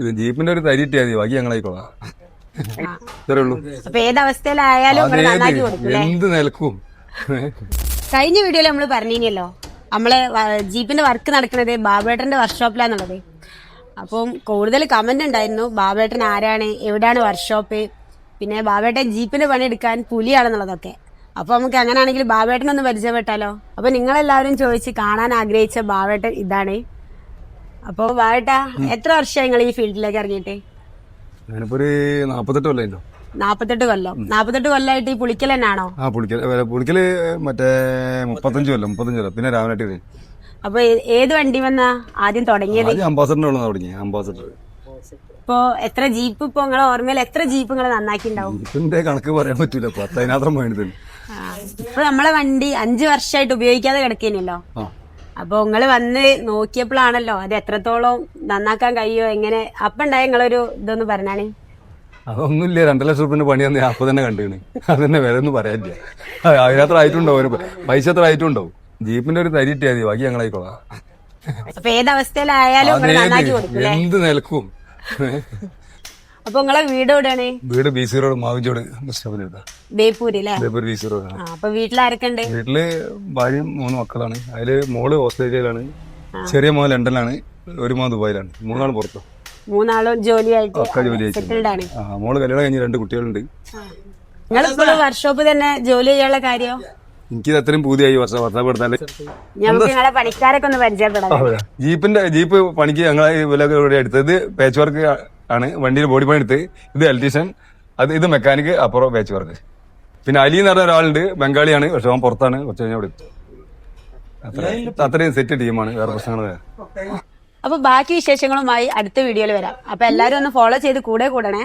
ഇത് ജീപ്പിന്റെ ഒരു തരി ഇട്ടിയാ മതി. ബാക്കി ഞങ്ങളായിക്കോളാം ഇത്രേ ഉള്ളൂ. അപ്പൊ നന്നാക്കി എന്ത് നിലക്കും? കഴിഞ്ഞ വീഡിയോയിൽ നമ്മൾ പറഞ്ഞിനല്ലോ നമ്മളെ വ- ജീപ്പിന്റെ വർക്ക് നടക്കുന്നത് ബാബേട്ടന്റെ വർക്ക്ഷോപ്പിലാന്നുള്ളത്. അപ്പം കൂടുതൽ കമന്റ് ഉണ്ടായിരുന്നു ബാബേട്ടൻ ആരാണ് എവിടെയാണ് വർക്ക്ഷോപ്പ് പിന്നെ ബാബേട്ടൻ ജീപ്പിന്റെ പണിയെടുക്കാൻ പുലിയാണെന്നുള്ളതൊക്കെ. അപ്പൊ നമുക്ക് അങ്ങനെയാണെങ്കിൽ ബാബേട്ടനൊന്ന് പരിചയപ്പെട്ടാലോ? അപ്പൊ നിങ്ങളെല്ലാവരും ചോദിച്ച് കാണാൻ ആഗ്രഹിച്ച ബാബേട്ടൻ ഇതാണ്. അപ്പൊ വാട്ടാ എത്ര വർഷമായി നിങ്ങൾ ഈ ഫീൽഡിലേക്ക് ഇറങ്ങിയിട്ട്? ഞാനിപ്പോ ഒരു നാപ്പത്തെട്ട് കൊല്ലമല്ലോ നാപ്പത്തെട്ട് കൊല്ലം. നാപ്പത്തെട്ട് കൊല്ലമായിട്ട് ഈ പുളിക്കൽ തന്നെയാണോ? ആ പുളിക്കൽ ഏ, പുളിക്കൽ മറ്റേ മുപ്പത്തഞ്ച് കൊല്ലം മുപ്പത്തഞ്ച് കൊല്ലം. പിന്നെ രാമനാട്ടി അപ്പൊ ഏത് വണ്ടി വന്നാ ആദ്യം തുടങ്ങിയത്? ഉള്ള തുടങ്ങി അംബാസഡർ. ഇപ്പോ എത്ര ജീപ്പ് ഇപ്പൊ നിങ്ങളെ ഓർമ്മയിൽ എത്ര ജീപ്പ് നിങ്ങൾ നന്നാക്കിണ്ടാവും ജീപ്പിന്റെ കണക്ക് പറയാൻ പറ്റൂല പത്തതിനാത്രം വേണ്ടത്. ഇപ്പൊ നമ്മളെ വണ്ടി അഞ്ചു വർഷമായിട്ട് ഉപയോഗിക്കാതെ കിടക്കേനല്ലോ. അപ്പൊ നിങ്ങൾ വന്ന് നോക്കിയപ്പോഴാണല്ലോ അത് എത്രത്തോളം നന്നാക്കാൻ കഴിയോ എങ്ങനെ? അപ്പൊ ഉണ്ടായ നിങ്ങളൊരു ഇതൊന്ന് പറഞ്ഞാണ് അതൊന്നുമില്ല രണ്ടര ലക്ഷം റുപ്യന്റെ പണി തന്നെ അപ്പൊ തന്നെ കണ്ടിന്. അത് തന്നെ വില ഒന്നും പറയാനില്ല. അതിനത്ര ആയിട്ടുണ്ടാവും പൈസ എത്ര ആയിട്ടുണ്ടാവും ജീപ്പിന്റെ ഒരു തരി ഇട്ടിയാ മതി ബാക്കി ഞങ്ങളായിക്കോളാം എന്ത് നിലക്കും? അപ്പൊ നിങ്ങളെ വീട് എവിടെയാണ്? വീട് ബി സി റോഡ് മാവിഞ്ചോട് സ്റ്റോപ്പിന് എടുത്താ ബേപ്പൂര് അല്ലേ ഇതേപോലെ ബി സി റോഡ് ആ. അപ്പൊ വീട്ടിലാരൊക്കെ ഉണ്ട് വീട്ടിൽ ഭാര്യ മൂന്ന് മക്കളാണ്. അതിൽ മോൾ ഓസ്ട്രേലിയയിലാണ്. ചെറിയ മോൻ ലണ്ടനിലാണ്. ഒരു മോൻ ദുബായിലാണ്. മൂന്നാൾ പുറത്തു. മൂന്നാളും ജോലിയായിട്ട് ഒക്കെ ജോലി അയച്ചു സെറ്റിൽഡ് ആണ്. ആ മോൾ കല്യാണം കഴിഞ്ഞ് രണ്ട് കുട്ടികളുണ്ട്. വർക്ക്ഷോപ്പ് തന്നെ ജോലി ചെയ്യാനുള്ള കാര്യം? എനിക്കിത് അത്രയും പുതിയായി വർഷം വർഷപ്പെടുത്താൽ ഞങ്ങൾക്ക് നിങ്ങളെ പണിക്കാരൊക്കെ ഒന്ന് പരിചയപ്പെടാം. ജീപ്പിന്റെ ജീപ്പ് പണിക്ക് ഞങ്ങൾ വിലക്ക് ഇവിടെ എടുത്തത് പേച്ച് വർക്ക് ആണ് വണ്ടിയിൽ ബോഡി പണി എടുത്ത് ഇത് ഇലക്ട്രീഷ്യൻ അത് ഇത് മെക്കാനിക് അപ്പുറം വേച്ച് വർക്ക് പിന്നെ അലി എന്ന് പറഞ്ഞ ഒരാളുണ്ട് ബംഗാളിയാണ് പക്ഷെ അവൻ പുറത്താണ് കുറച്ച് കഴിഞ്ഞാൽ അവിടെ എത്തും. അത്രയും സെറ്റ് ടീമാണ് വേറെ പ്രശ്നങ്ങൾ അപ്പൊ ബാക്കി വിശേഷങ്ങളുമായി അടുത്ത വീഡിയോയിൽ വരാം. അപ്പൊ എല്ലാരും ഒന്ന് ഫോളോ ചെയ്ത് കൂടെ കൂടണേ.